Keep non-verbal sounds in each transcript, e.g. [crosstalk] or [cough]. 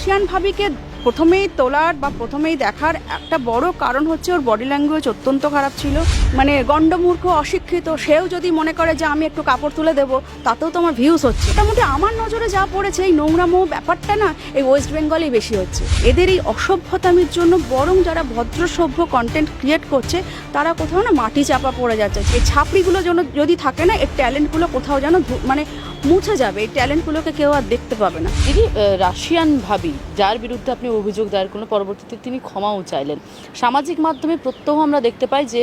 Russian ভাবিকে প্রথমেই তোলার বা প্রথমেই দেখার একটা বড় কারণ হচ্ছে ওর বডি ল্যাঙ্গুয়েজ অত্যন্ত খারাপ ছিল। মানে গণ্ডমূর্খ, অশিক্ষিত, সেও যদি মনে করে যে আমি একটু কাপড় তুলে দেবো, তাতেও তো আমার ভিউজ হচ্ছে। মোটামুটি আমার নজরে যা পড়েছে, এই নোংরামো ব্যাপারটা না, এই ওয়েস্ট বেঙ্গলেই বেশি হচ্ছে। এদের এই অসভ্যতামির জন্য বরং যারা ভদ্র সভ্য কন্টেন্ট ক্রিয়েট করছে, তারা কোথাও না মাটি চাপা পড়ে যাচ্ছে। এই ছাপড়িগুলো যেন যদি থাকে না, এর ট্যালেন্টগুলো কোথাও যেন মানে মুছে যাবে এই ট্যালেন্টগুলোকে কেউ আর দেখতে পাবে না। আহ, রাশিয়ান ভাবি যার বিরুদ্ধে আপনি অভিযোগ দায়ের করলেন পরবর্তীতে তিনি ক্ষমাও চাইলেন। সামাজিক মাধ্যমে প্রত্যহ আমরা দেখতে পাই যে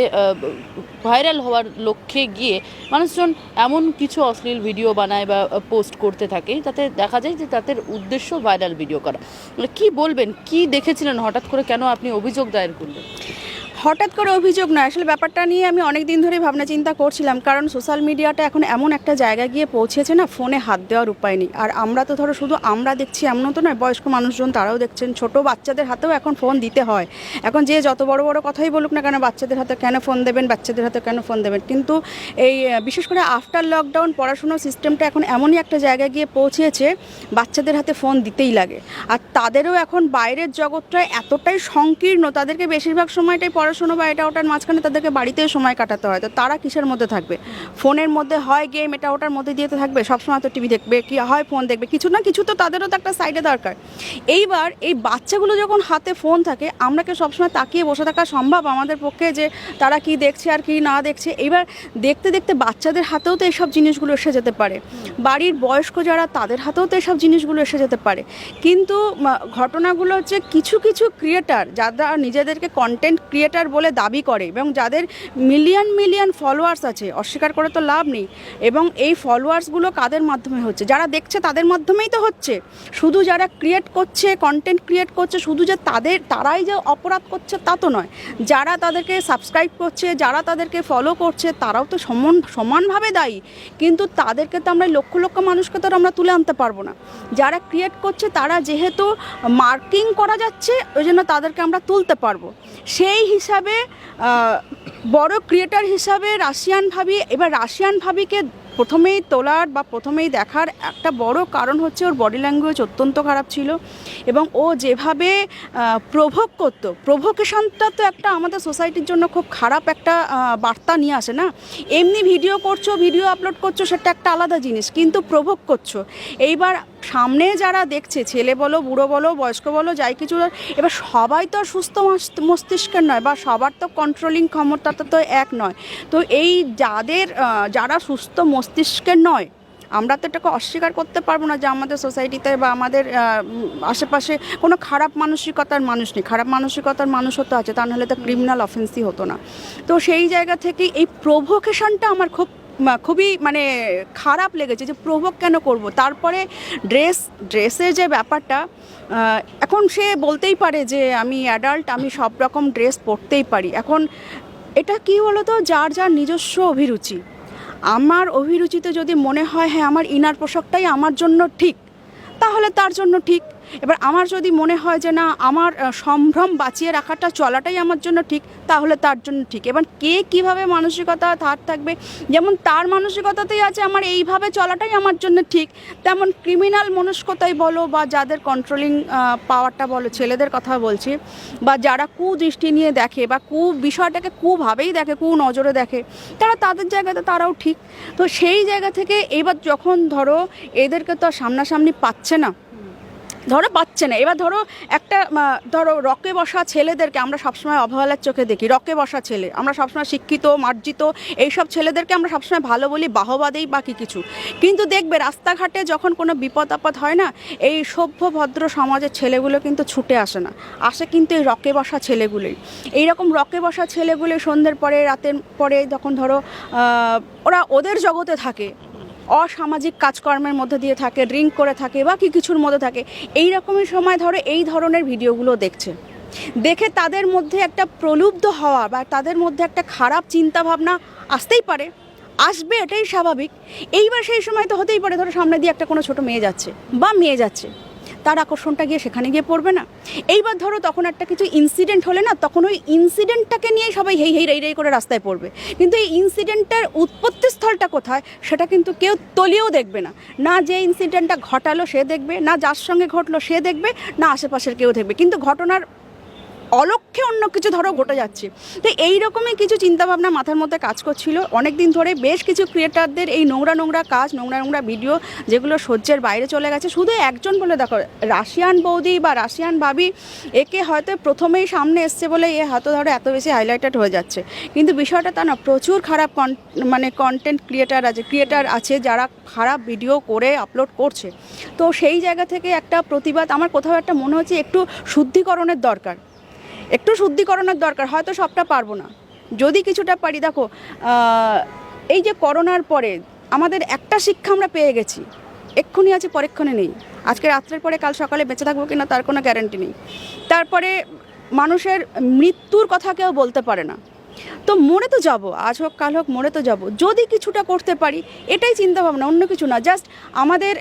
ভাইরাল হওয়ার লক্ষ্যে গিয়ে মানুষজন এমন কিছু অশ্লীল ভিডিও বানায় বা পোস্ট করতে থাকে তাতে দেখা যায় যে তাদের উদ্দেশ্য ভাইরাল ভিডিও করা। মানে কি বলবেন কি দেখেছিলেন হঠাৎ করে কেন আপনি অভিযোগ দায়ের করলেন? হঠাৎ করে অভিযোগ নয়। আসলে ব্যাপারটা নিয়ে আমি অনেক দিন ধরেই ভাবনা চিন্তা করছিলাম, কারণ সোশ্যাল মিডিয়াটা এখন এমন একটা জায়গায় গিয়ে পৌঁছেছে না, ফোনে হাত দেওয়ার উপায় নেই। আর আমরা তো ধরো শুধু আমরা দেখছি এমন তো নয়, বয়স্ক মানুষজন তারাও দেখছেন, ছোট বাচ্চাদের হাতেও এখন ফোন দিতে হয়। এখন যে যত বড় বড় কথাই বলুক না কেন, বাচ্চাদের হাতে কেন ফোন দেবেন, বাচ্চাদের হাতে কেন ফোন দেবেন? কিন্তু এই বিশেষ করে আফটার লকডাউন পড়াশুনোর সিস্টেমটা এখন এমনই একটা জায়গায় গিয়ে পৌঁছেছে, বাচ্চাদের হাতে ফোন দিতেই লাগে। আর তাদেরও এখন বাইরের জগৎটা এতটাই সংকীর্ণ, তাদেরকে বেশিরভাগ সময়টাই পড়াশোনা বা এটা ওটার মাঝখানে তাদেরকে বাড়িতেও সময় কাটাতে হয়। তো তারা কিসের মধ্যে থাকবে? ফোনের মধ্যে হয় গেম এটা ওটার মধ্যে দিয়ে তো থাকবে? সবসময় তো টিভি দেখবে, কি হয় ফোন দেখবে। কিছু না কিছু তো তাদেরও তো একটা সাইডে দরকার। এইবার এই বাচ্চাগুলো যখন হাতে ফোন থাকে, আমরা কি সবসময় তাকিয়ে বসে থাকা সম্ভব? আমাদের পক্ষে যে তারা কি দেখছে আর কি না দেখছে? এইবার দেখতে দেখতে বাচ্চাদের হাতেও তো এইসব জিনিসগুলো এসে যেতে পারে। বাড়ির বয়স্ক যারা, তাদের হাতেও তো এইসব জিনিসগুলো এসে যেতে পারে। কিন্তু ঘটনাগুলো হচ্ছে কিছু কিছু ক্রিয়েটার যারা নিজেদেরকে কন্টেন্ট ক্রিয়েটার বলে দাবি করে এবং যাদের মিলিয়ন মিলিয়ন ফলোয়ার্স আছে, অস্বীকার করে তো লাভ নেই। এবং এই ফলোয়ার্সগুলো কাদের মাধ্যমে হচ্ছে? যারা দেখছে তাদের মাধ্যমেই তো হচ্ছে। শুধু যারা ক্রিয়েট করছে কন্টেন্ট ক্রিয়েট করছে, শুধু যে তাদের, তারাই যে অপরাধ করছে তা তো নয়। যারা তাদেরকে সাবস্ক্রাইব করছে, যারা তাদেরকে ফলো করছে, তারাও তো সমান, সমানভাবে দায়ী। কিন্তু তাদেরকে তো আমরা, লক্ষ লক্ষ মানুষকে তো আমরা তুলে আনতে পারব না। যারা ক্রিয়েট করছে, তারা যেহেতু মার্কিং করা যাচ্ছে, ওই জন্য তাদেরকে আমরা তুলতে পারব। সেই আহ, বড় ক্রিয়েটার হিসাবে রাশিয়ান ভাবি এবার রাশিয়ান ভাবিকে প্রথমেই তোলার বা প্রথমেই দেখার একটা বড় কারণ হচ্ছে ওর বডি ল্যাঙ্গুয়েজ অত্যন্ত খারাপ ছিল এবং ও যেভাবে প্রভোগ করতো প্রভোকেশনটা তো একটা আমাদের সোসাইটির জন্য খুব খারাপ একটা বার্তা নিয়ে আসে না? এমনি ভিডিও করছ ভিডিও আপলোড করছ, সেটা একটা আলাদা জিনিস, কিন্তু প্রভোগ করছ। এইবার সামনে যারা দেখছে, ছেলে বলো, বুড়ো বলো, বয়স্ক বলো, যাই কিছু এবার সবাই তো সুস্থ মস্তিষ্কের নয় বা সবার তো কন্ট্রোলিং ক্ষমতাটা তো এক নয়। তো এই যাদের যারা সুস্থ মস্তিষ্কের নয়। আমরা তো এটাকে অস্বীকার করতে পারব না যে আমাদের সোসাইটিতে বা আমাদের আশেপাশে কোনো খারাপ মানসিকতার মানুষ নেই। খারাপ মানসিকতার মানুষ হতে আছে, তা নাহলে তো ক্রিমিনাল অফেন্সই হতো না। তো সেই জায়গা থেকে এই প্রভোকেশনটা আমার খুব খুবই মানে খারাপ লেগেছে যে প্রভোগ কেন করব? তারপরে ড্রেস ড্রেসের যে ব্যাপারটা এখন সে বলতেই পারে যে আমি অ্যাডাল্ট আমি সব রকম ড্রেস পরতেই পারি। এখন এটা কি বলো তো যার যার নিজস্ব অভিরুচি। আমার অভিরুচিতে যদি মনে হয় হ্যাঁ আমার ইনার পোশাকটাই আমার জন্য ঠিক, তাহলে তার জন্য ঠিক। এবার আমার যদি মনে হয় যে না, আমার সম্ভ্রম বাঁচিয়ে রাখাটা চলাটাই আমার জন্য ঠিক, তাহলে তার জন্য ঠিক। এবার কে কীভাবে মানসিকতা তার থাকবে? যেমন তার মানসিকতাতেই আছে আমার এইভাবে চলাটাই আমার জন্য ঠিক, তেমন ক্রিমিনাল মনস্কতাই বলো বা যাদের কন্ট্রোলিং পাওয়ারটা বলো, ছেলেদের কথা বলছি, বা যারা কুদৃষ্টি নিয়ে দেখে বা কু, বিষয়টাকে কুভাবেই দেখে কু নজরে দেখে, তারা তাদের জায়গাতে তারাও ঠিক। তো সেই জায়গা থেকে এবার যখন ধরো এদেরকে তো আর সামনাসামনি পাচ্ছে না ধরো পাচ্ছে না। এবার ধরো একটা ধরো রকে বসা ছেলেদেরকে আমরা সবসময় অবহেলার চোখে দেখি। রকে বসা ছেলে, আমরা সবসময় শিক্ষিত, মার্জিত, এইসব ছেলেদেরকে আমরা সবসময় ভালো বলি, বাহবা দেই, বাকি কিছু। কিন্তু দেখবে রাস্তাঘাটে যখন কোনো বিপদ আপদ হয় না, এই সভ্য, ভদ্র সমাজের ছেলেগুলো কিন্তু ছুটে আসে না। আসে কিন্তু এই রকে বসা ছেলেগুলোই। এইরকম রকে বসা ছেলেগুলো সন্ধ্যের পরে, রাতের পরে যখন ধরো ওরা ওদের জগতে থাকে। অসামাজিক কাজকর্মের মধ্যে দিয়ে থাকে, ড্রিঙ্ক করে থাকে বা কি কিছুর মধ্যে থাকে, এই রকমের সময় ধরো এই ধরনের ভিডিওগুলো দেখছে। দেখে তাদের মধ্যে একটা প্রলুব্ধ হওয়া বা তাদের মধ্যে একটা খারাপ চিন্তা ভাবনা আসতেই পারে, আসবে এটাই স্বাভাবিক। এইবার সেই সময় তো হতেই পারে, ধরো সামনে দিয়ে একটা কোনো ছোট মেয়ে যাচ্ছে বা মেয়ে যাচ্ছে। তার আকর্ষণটা গিয়ে সেখানে গিয়ে পড়বে না। এইবার ধরো তখন একটা কিছু ইনসিডেন্ট হলে না, তখন ওই ইনসিডেন্টটাকে নিয়ে সবাই হেই হেই রেই রেই করে রাস্তায় পড়বে। কিন্তু এই ইনসিডেন্টটার উৎপত্তি স্থলটা কোথায়, সেটা কিন্তু কেউ তলিয়েও দেখবে না। না যে ইনসিডেন্টটা ঘটালো সে দেখবে, না যার সঙ্গে ঘটলো সে দেখবে, না আশেপাশের কেউ দেখবে। কিন্তু ঘটনার অলক্ষ্যে অন্য কিছু ধরো ঘটে যাচ্ছে। তো এই রকমই কিছু চিন্তাভাবনা মাথার মধ্যে কাজ করছিল। অনেক দিন ধরে বেশ কিছু ক্রিয়েটারদের এই নোংরা নোংরা কাজ, নোংরা নোংরা ভিডিও যেগুলো সহ্যের বাইরে চলে গেছে, শুধু একজন বলে দেখো, রাশিয়ান বৌদি বা রাশিয়ান ভাবি, একে হয়তো প্রথমেই সামনে এসছে বলে এ হয়তো ধরো এত বেশি হাইলাইটেড হয়ে যাচ্ছে। কিন্তু বিষয়টা তা না, প্রচুর খারাপ কন- মানে কন্টেন্ট ক্রিয়েটার আছে ক্রিয়েটার আছে যারা খারাপ ভিডিও করে আপলোড করছে। তো সেই জায়গা থেকে একটা প্রতিবাদ, আমার কোথাও একটা মনে হচ্ছে একটু শুদ্ধিকরণের দরকার। একটু শুদ্ধিকরণের দরকার, হয়তো সবটা পারব না। যদি কিছুটা পারি, দেখো এই যে করোনার পরে আমাদের একটা শিক্ষা আমরা পেয়ে গেছি। এক্ষুনি আছে, পরেক্ষণে নেই। আজকে রাত্রের পরে কাল সকালে বেঁচে থাকব কিনা, তার কোনো গ্যারান্টি নেই। তারপরে মানুষের মৃত্যুর কথা কেউ বলতে পারে না। তো মরে তো যাব, আজ হোক কাল হোক মরে তো যাব। যদি কিছুটা করতে পারি, এটাই চিন্তা ভাবনা অন্য কিছু না। জাস্ট আমাদের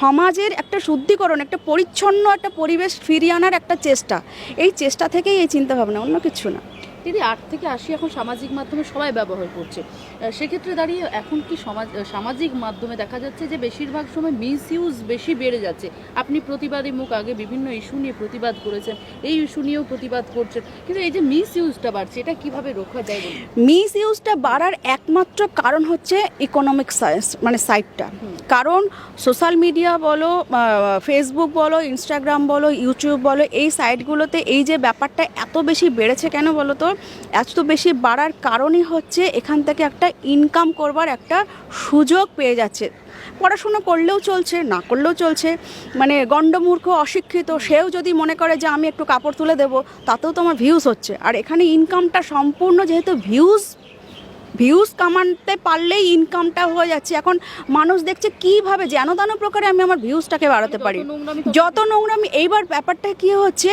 সমাজের একটা শুদ্ধিকরণ, একটা পরিচ্ছন্ন একটা পরিবেশ ফিরিয়ে আনার একটা চেষ্টা। এই চেষ্টা থেকেই এই চিন্তা ভাবনা অন্য কিছু না। দিদি আট থেকে আশি এখন সামাজিক মাধ্যমে সবাই ব্যবহার করছে। সেক্ষেত্রে দাঁড়িয়ে এখন কি সমাজ সামাজিক মাধ্যমে দেখা যাচ্ছে যে বেশিরভাগ সময় মিস ইউজ বেশি বেড়ে যাচ্ছে। আপনি প্রতিবাদী মুখ আগে বিভিন্ন ইস্যু নিয়ে প্রতিবাদ করেছেন এই ইস্যু নিয়েও প্রতিবাদ করছেন কিন্তু এই যে মিস ইউজটা বাড়ছে এটা কীভাবে রোখা যায় মিস ইউজটা বাড়ার একমাত্র কারণ হচ্ছে ইকোনমিক সায়েন্স মানে সাইটটা কারণ সোশ্যাল মিডিয়া বলো ফেসবুক বলো ইনস্টাগ্রাম বলো ইউটিউব বলো এই সাইটগুলোতে এই যে ব্যাপারটা এত বেশি বেড়েছে কেন বলো তো? এত বেশি বাড়ার কারণই হচ্ছে এখান থেকে একটা ইনকাম করবার একটা সুযোগ পেয়ে যাচ্ছে। পড়াশুনো করলেও চলছে না করলেও চলছে। মানে গণ্ডমূর্খ অশিক্ষিত সেও যদি মনে করে যে আমি একটু কাপড় তুলে দেবো তাতেও তো আমার ভিউজ হচ্ছে। আর এখানে ইনকামটা সম্পূর্ণ যেহেতু ভিউজ ভিউজ কামাতে পারলেই ইনকামটা হয়ে যাচ্ছে। এখন মানুষ দেখছে কীভাবে যেন তেন প্রকারে আমি আমার ভিউজটাকে বাড়াতে পারি। যত নোংরামি এইবার ব্যাপারটা কি হচ্ছে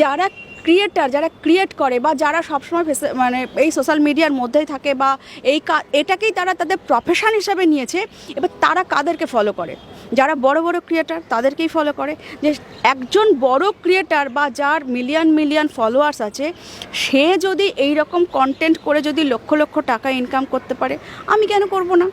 যারা ক্রিয়েটার যারা ক্রিয়েট করে বা যারা সবসময় মানে এই সোশ্যাল মিডিয়ার মধ্যেই থাকে বা এই কা- এটাকেই তারা তাদের প্রফেশন হিসাবে নিয়েছে, এবার তারা কাদেরকে ফলো করে? যারা বড় বড় ক্রিয়েটার তাদেরকেই ফলো করে? যে একজন বড় ক্রিয়েটার বা যার মিলিয়ন মিলিয়ন ফলোয়ার্স আছে, সে যদি এই রকম কন্টেন্ট করে যদি লক্ষ লক্ষ টাকা ইনকাম করতে পারে, আমি কেন করব না?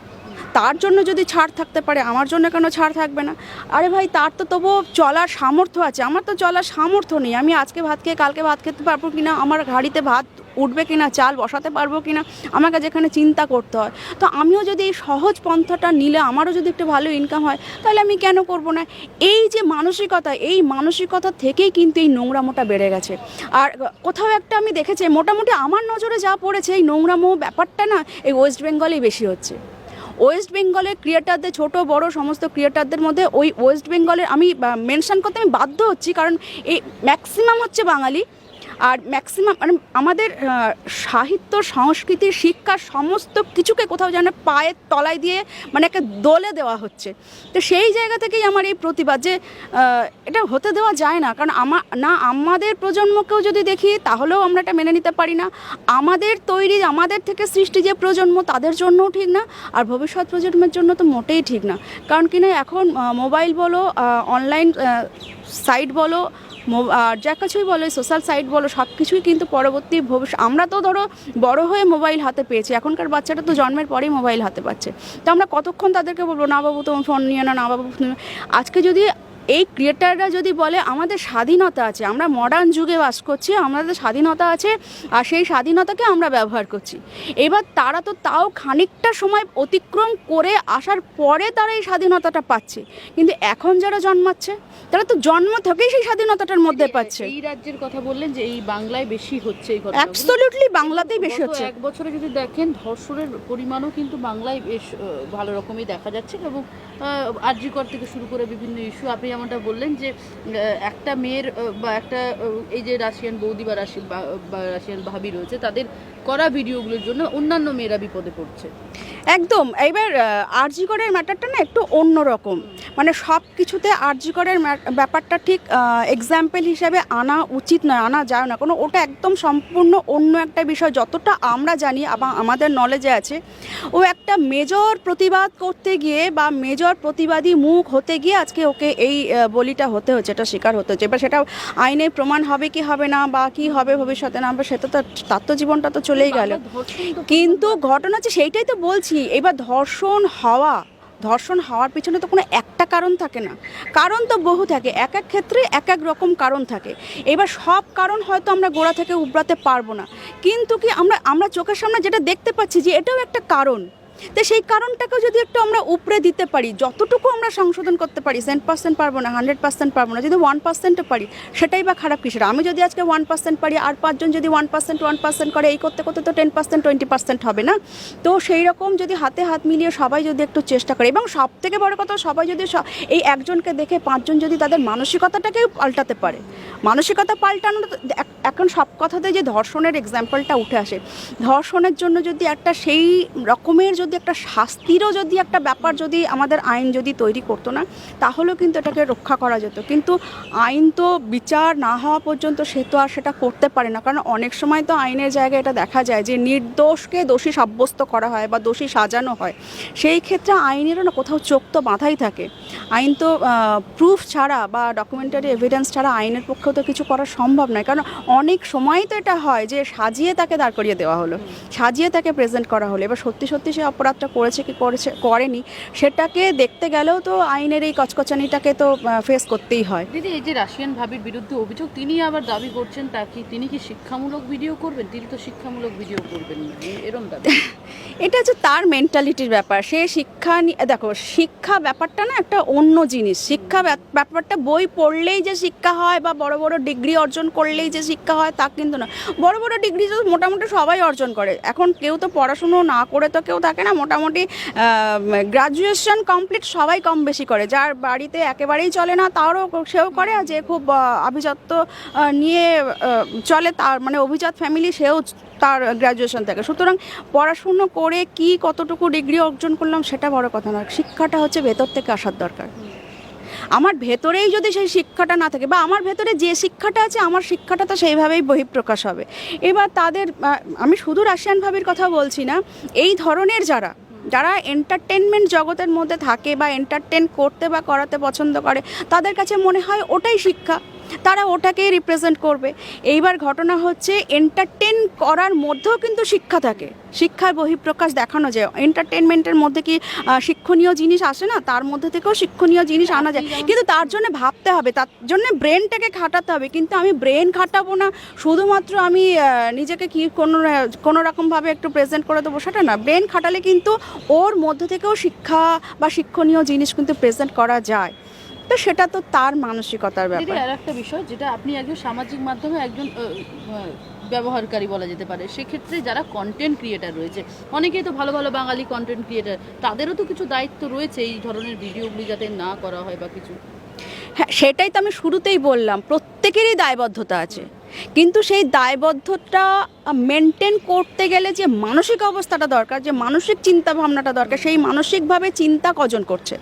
তার জন্য যদি ছাড় থাকতে পারে, আমার জন্য কেন ছাড় থাকবে না? আরে ভাই, তার তো তবুও চলার সামর্থ্য আছে। আমার তো চলার সামর্থ্য নেই। আমি আজকে ভাত খেয়ে কালকে ভাত খেতে পারব কি না আমার ঘাড়িতে ভাত উঠবে কি না চাল বসাতে পারব কি না আমাকে যেখানে চিন্তা করতে হয়। তো আমিও যদি এই সহজ পন্থাটা নিলে, আমারও যদি একটু ভালো ইনকাম হয়, তাহলে আমি কেন করব না? এই যে মানসিকতা, এই মানসিকতা থেকেই কিন্তু এই নোংরামোটা বেড়ে গেছে। আর কোথাও একটা আমি দেখেছি, মোটামুটি আমার নজরে যা পড়েছে, এই নোংরামো ব্যাপারটা না, এই ওয়েস্ট বেঙ্গলেই বেশি হচ্ছে। ওয়েস্ট বেঙ্গলের ক্রিয়েটারদের ছোট, বড় সমস্ত ক্রিয়েটারদের মধ্যে ওই ওয়েস্ট বেঙ্গলের আমি মেনশান করতে আমি বাধ্য হচ্ছি। কারণ এই ম্যাক্সিমাম হচ্ছে বাঙালি। আর ম্যাক্সিমাম মানে আমাদের সাহিত্য, সংস্কৃতি, শিক্ষা সমস্ত কিছুকে কোথাও যেন পায়ের তলায় দিয়ে মানে একটা দোলে দেওয়া হচ্ছে। তো সেই জায়গা থেকেই আমার এই প্রতিবাদ যে এটা হতে দেওয়া যায় না। কারণ আমা না, আমাদের প্রজন্মকেও যদি দেখি, তাহলেও আমরা এটা মেনে নিতে পারি না। আমাদের তৈরি, আমাদের থেকে সৃষ্টি যে প্রজন্ম, তাদের জন্যও ঠিক না। আর ভবিষ্যৎ প্রজন্মের জন্য তো মোটেই ঠিক না। কারণ কিনা এখন মোবাইল বলো অনলাইন সাইট বলো আর যা কিছুই বলো সোশ্যাল সাইট বলো সব কিছুই কিন্তু পরবর্তী ভবিষ্যৎ আমরা তো ধরো বড় হয়ে মোবাইল হাতে পেয়েছি, এখনকার বাচ্চাটা তো জন্মের পরেই মোবাইল হাতে পাচ্ছে তো আমরা কতক্ষণ তাদেরকে বলব, না বাবু, তোমার ফোন নিয়ে না না বাবু, phone নিয়ে নাও।" আজকে যদি এই ক্রিয়েটাররা যদি বলে আমাদের স্বাধীনতা আছে আমরা মডার্ন যুগে বাস করছি আমাদের স্বাধীনতা আছে আর সেই স্বাধীনতাকে আমরা ব্যবহার করছি। এবার তারা তো তাও খানিকটা সময় অতিক্রম করে আসার পরে তারা এই স্বাধীনতাটা পাচ্ছে। কিন্তু এখন যারা জন্মাচ্ছে তারা তো জন্ম থেকেই সেই স্বাধীনতাটার মধ্যে পাচ্ছে। এই রাজ্যের কথা বললেন যে এই বাংলায় বেশি হচ্ছে এই অ্যাবসলিউটলি বাংলাতেই বেশি হচ্ছে। এক বছরে যদি দেখেন ধর্ষণের পরিমাণও কিন্তু বাংলায় বেশ ভালো রকমই দেখা যাচ্ছে এবং আরজিকর থেকে শুরু করে বিভিন্ন ইস্যু আপনি যেমনটা বললেন যে একটা মেয়ের বা একটা এই যে রাশিয়ান বৌদি বা রাশি বা বা রাশিয়ান ভাবি রয়েছে, তাদের করা ভিডিওগুলোর জন্য অন্যান্য মেয়েরা বিপদে পড়ছে। একদম। এইবার আরজিকরের ম্যাটারটা না একটু অন্যরকম মানে সব কিছুতে আরজিকরের ব্যাপারটা ঠিক এক্সাম্পল হিসাবে আনা উচিত নয়, আনা যায় না। কোনো, ওটা একদম সম্পূর্ণ অন্য একটা বিষয়। যতটা আমরা জানি বা আমাদের নলেজে আছে, ও একটা মেজর প্রতিবাদ করতে গিয়ে বা মেজর প্রতিবাদী মুখ হতে গিয়ে আজকে ওকে এই বলিটা হতে হচ্ছে, এটা শিকার হতে হচ্ছে। এবার সেটা আইনে প্রমাণ হবে কি হবে না বা কি হবে ভবিষ্যতে না বা সেটা তো, তার তো জীবনটা তো চলেই গেল। কিন্তু ঘটনা হচ্ছে সেইটাই তো বলছি এবার ধর্ষণ হওয়া ধর্ষণ হওয়ার পিছনে তো কোনো একটা কারণ থাকে না। কারণ তো বহু থাকে এক এক ক্ষেত্রে এক এক রকম কারণ থাকে। এবার সব কারণ হয়তো আমরা গোড়া থেকে উবরাতে পারব না। কিন্তু কি আমরা আমরা চোখের সামনে যেটা দেখতে পাচ্ছি যে এটাও একটা কারণ। তো সেই কারণটাকেও যদি একটু আমরা উপরে দিতে পারি, যতটুকু আমরা সংশোধন করতে পারি সেন্ট পার্সেন্ট পারব না হান্ড্রেড পার্সেন্ট পারব না, যদি ওয়ান পার্সেন্টও পারি, সেটাই বা খারাপ কিসের? আমি যদি আজকে ওয়ান পার্সেন্ট পারি, আর পাঁচজন যদি ওয়ান পার্সেন্ট ওয়ান পার্সেন্ট করে, এই করতে করতে তো টেন পার্সেন্ট টোয়েন্টি পার্সেন্ট হবে না? তো সেই রকম যদি হাতে হাত মিলিয়ে সবাই যদি একটু চেষ্টা করে, এবং সব থেকে বড় কথা, সবাই যদি এই একজনকে দেখে পাঁচজন যদি তাদের মানসিকতাটাকে পাল্টাতে পারে, মানসিকতা পাল্টানো এখন সব কথাতে যে ধর্ষণের এক্সাম্পলটা উঠে আসে, ধর্ষণের জন্য যদি একটা সেই রকমের যদি একটা শাস্তিরও যদি একটা ব্যাপার যদি আমাদের আইন যদি তৈরি করতো না, তাহলেও কিন্তু এটাকে রক্ষা করা যেত। কিন্তু আইন তো বিচার না হওয়া পর্যন্ত সে তো আর সেটা করতে পারে না। কারণ অনেক সময় তো আইনের জায়গায় এটা দেখা যায় যে নির্দোষকে দোষী সাব্যস্ত করা হয় বা দোষী সাজানো হয়। সেই ক্ষেত্রে আইনেরও না কোথাও চোখ তো বাঁধাই থাকে। আইন তো প্রুফ ছাড়া বা ডকুমেন্টারি এভিডেন্স ছাড়া আইনের পক্ষেও তো কিছু করা সম্ভব নয়। কারণ অনেক সময় তো এটা হয় যে সাজিয়ে তাকে দাঁড় করিয়ে দেওয়া হলো। সাজিয়ে তাকে প্রেজেন্ট করা হলো। এবার সত্যি সত্যি সে অপরাধটা করেছে কি করেছে করেনি সেটাকে দেখতে গেলেও তো আইনের এই কচকচানিটাকে তো ফেস করতেই হয়। দিদি এই যে রাশিয়ান ভাবির বিরুদ্ধে অভিযোগ তিনি আবার দাবি করছেন তা কি তিনি কি শিক্ষামূলক ভিডিও করবেন? তিনি তো শিক্ষামূলক ভিডিও করবেন না এরম দাবি। [laughs] এটা হচ্ছে তার মেন্টালিটির ব্যাপার। সে শিক্ষা দেখো শিক্ষা ব্যাপারটা না একটা অন্য জিনিস। শিক্ষা ব্যাপ- ব্যাপারটা বই পড়লেই যে শিক্ষা হয় বা বড় বড় ডিগ্রি অর্জন করলেই যে শিক্ষা হয় তা কিন্তু না বড় বড় ডিগ্রি তো মোটামুটি সবাই অর্জন করে। এখন কেউ তো পড়াশুনো না করে তো কেউ থাকে না, মোটামুটি গ্রাজুয়েশন কমপ্লিট সবাই কম বেশি করে। যার বাড়িতে একেবারেই চলে না, তারও সেও করে, আর যে খুব আভিজাত্য নিয়ে চলে তার মানে অভিজাত ফ্যামিলি সেও তার গ্র্যাজুয়েশন থাকে। সুতরাং পড়াশুনো করে কি কতটুকু ডিগ্রি অর্জন করলাম সেটা বড় কথা না শিক্ষাটা হচ্ছে ভেতর থেকে আসার দরকার। আমার ভেতরেই যদি সেই শিক্ষাটা না থাকে বা আমার ভেতরে যে শিক্ষাটা আছে, আমার শিক্ষাটা তো সেইভাবেই বহিঃপ্রকাশ হবে। এবার তাদের আমি শুধু রাশিয়ান ভাবির কথা বলছি না, এই ধরনের যারা যারা এন্টারটেনমেন্ট জগতের মধ্যে থাকে বা এন্টারটেন করতে বা করাতে পছন্দ করে, তাদের কাছে মনে হয় ওটাই শিক্ষা। তারা ওটাকেই রিপ্রেজেন্ট করবে। এইবার ঘটনা হচ্ছে এন্টারটেন করার মধ্যেও কিন্তু শিক্ষা থাকে। শিক্ষার বহিঃপ্রকাশ দেখানো যায়। এন্টারটেনমেন্টের মধ্যে কি শিক্ষণীয় জিনিস আসে না? তার মধ্যে থেকেও শিক্ষণীয় জিনিস আনা যায়। কিন্তু তার জন্য ভাবতে হবে, তার জন্য ব্রেনটাকে খাটাতে হবে। কিন্তু আমি ব্রেন খাটাবো না, শুধুমাত্র আমি নিজেকে কি কোনো কোনো রকমভাবে একটু প্রেজেন্ট করে দেবো সেটা না। ব্রেন খাটালে কিন্তু ওর মধ্যে থেকেও শিক্ষা বা শিক্ষণীয় জিনিস কিন্তু প্রেজেন্ট করা যায়। তো সেটা তো তার মানসিকতার ব্যাপার। আর একটা বিষয় যেটা আপনি একজন সামাজিক মাধ্যমে একজন ব্যবহারকারী বলা যেতে পারে সেক্ষেত্রে যারা কন্টেন্ট ক্রিয়েটার রয়েছে অনেকেই তো ভালো ভালো বাঙালি কন্টেন্ট ক্রিয়েটার তাদেরও তো কিছু দায়িত্ব রয়েছে এই ধরনের ভিডিওগুলি যাতে না করা হয় বা কিছু। হ্যাঁ সেটাই তো আমি শুরুতেই বললাম প্রত্যেকেরই দায়বদ্ধতা আছে। কিন্তু সেই দায়বদ্ধতা মেনটেন করতে গেলে যে মানসিক অবস্থাটা দরকার, যে মানসিক চিন্তা ভাবনাটা দরকার, সেই মানসিকভাবে চিন্তা কজন করছে?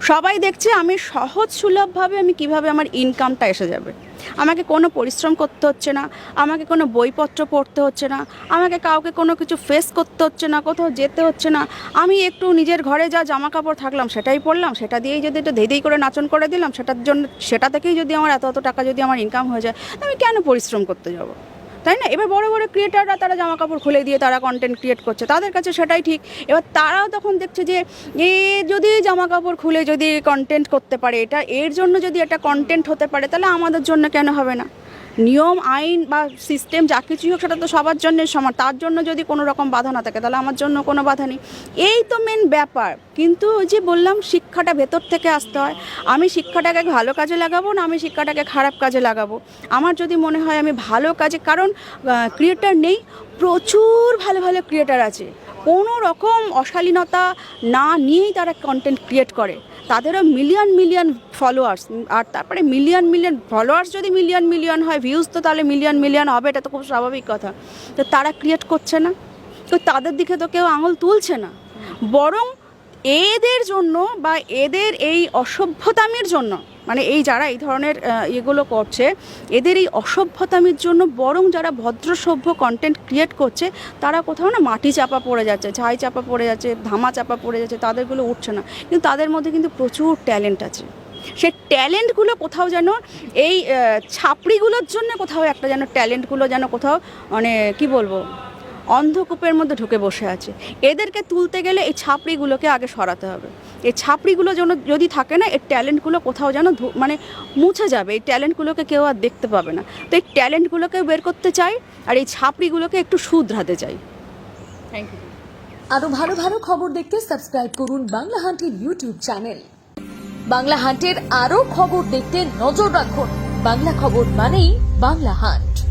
সবাই দেখছে আমি সহজ সুলভভাবে আমি কীভাবে আমার ইনকামটা এসে যাবে। আমাকে কোনো পরিশ্রম করতে হচ্ছে না, আমাকে কোনো বইপত্র পড়তে হচ্ছে না, আমাকে কাউকে কোনো কিছু ফেস করতে হচ্ছে না, কোথাও যেতে হচ্ছে না। আমি একটু নিজের ঘরে যা জামা কাপড় থাকলাম সেটাই পরলাম সেটা দিয়েই যদি একটু ধেই করে নাচন করে দিলাম, সেটার জন্য, সেটা থেকেই যদি আমার এত এত টাকা যদি আমার ইনকাম হয়ে যায়, আমি কেন পরিশ্রম করতে যাব? তাই না? এবার বড় বড় ক্রিয়েটাররা তারা জামা কাপড় খুলে দিয়ে তারা কন্টেন্ট ক্রিয়েট করছে, তাদের কাছে সেটাই ঠিক। এবার তারাও তখন দেখছে যে, এ যদি জামা কাপড় খুলে যদি কন্টেন্ট করতে পারে, এটা এর জন্য যদি একটা কন্টেন্ট হতে পারে, তাহলে আমাদের জন্য কেন হবে না? নিয়ম, আইন বা সিস্টেম যা কিছুই হোক সেটা তো সবার জন্যই সমান। তার জন্য যদি কোনো রকম বাধা না থাকে, তাহলে আমার জন্য কোনো বাধা নেই। এই তো মেন ব্যাপার। কিন্তু ওই যে বললাম, শিক্ষাটা ভেতর থেকে আসতে হয়। আমি শিক্ষাটাকে ভালো কাজে লাগাবো না আমি শিক্ষাটাকে খারাপ কাজে লাগাবো? আমার যদি মনে হয় আমি ভালো কাজে, কারণ ক্রিয়েটার নেই, প্রচুর ভালো ভালো ক্রিয়েটার আছে। কোনো রকম অশালীনতা না নিয়েই তারা কন্টেন্ট ক্রিয়েট করে। তাদেরও মিলিয়ন মিলিয়ন ফলোয়ার্স আর তারপরে মিলিয়ন মিলিয়ন ফলোয়ার্স যদি মিলিয়ন মিলিয়ন হয় ভিউজ তো তাহলে মিলিয়ন মিলিয়ন হবে, এটা তো খুব স্বাভাবিক কথা। তো তারা ক্রিয়েট করছে না। তো তাদের দিকে তো কেউ আঙুল তুলছে না। বরং এদের জন্য বা এদের এই অসভ্যতামির জন্য মানে এই যারা এই ধরনের ইয়েগুলো করছে, এদের এই অসভ্যতামির জন্য বরং যারা ভদ্র সভ্য কন্টেন্ট ক্রিয়েট করছে, তারা কোথাও না মাটি চাপা পড়ে যাচ্ছে, ছাই চাপা পড়ে যাচ্ছে, ধামা চাপা পড়ে যাচ্ছে, তাদেরগুলো উঠছে না। কিন্তু তাদের মধ্যে কিন্তু প্রচুর ট্যালেন্ট আছে। সে ট্যালেন্টগুলো কোথাও যেন এই ছাপড়িগুলোর জন্য কোথাও একটা যেন ট্যালেন্টগুলো যেন কোথাও মানে কি বলব? অন্ধকূপের মধ্যে ঢুকে বসে আছে। এদেরকে তুলতে গেলে এই ছাপড়িগুলোকে আগে সরাতে হবে। এই ছাপড়িগুলো যেন যদি থাকে না এই ট্যালেন্টগুলো কোথাও যেন ধু- মানে মুছে যাবে। এই ট্যালেন্টগুলোকে কেউ আর দেখতে পাবে না। তো এই ট্যালেন্টগুলোকে বের করতে চাই আর এই ছাপড়িগুলোকে একটু শুধরাতে চাই। থ্যাংক ইউ আরও ভালো ভালো খবর দেখতে সাবস্ক্রাইব করুন বাংলা হান্টের ইউটিউব চ্যানেল বাংলা হান্টের আরও খবর দেখতে নজর রাখুন। বাংলা খবর মানেই বাংলা হান্ট।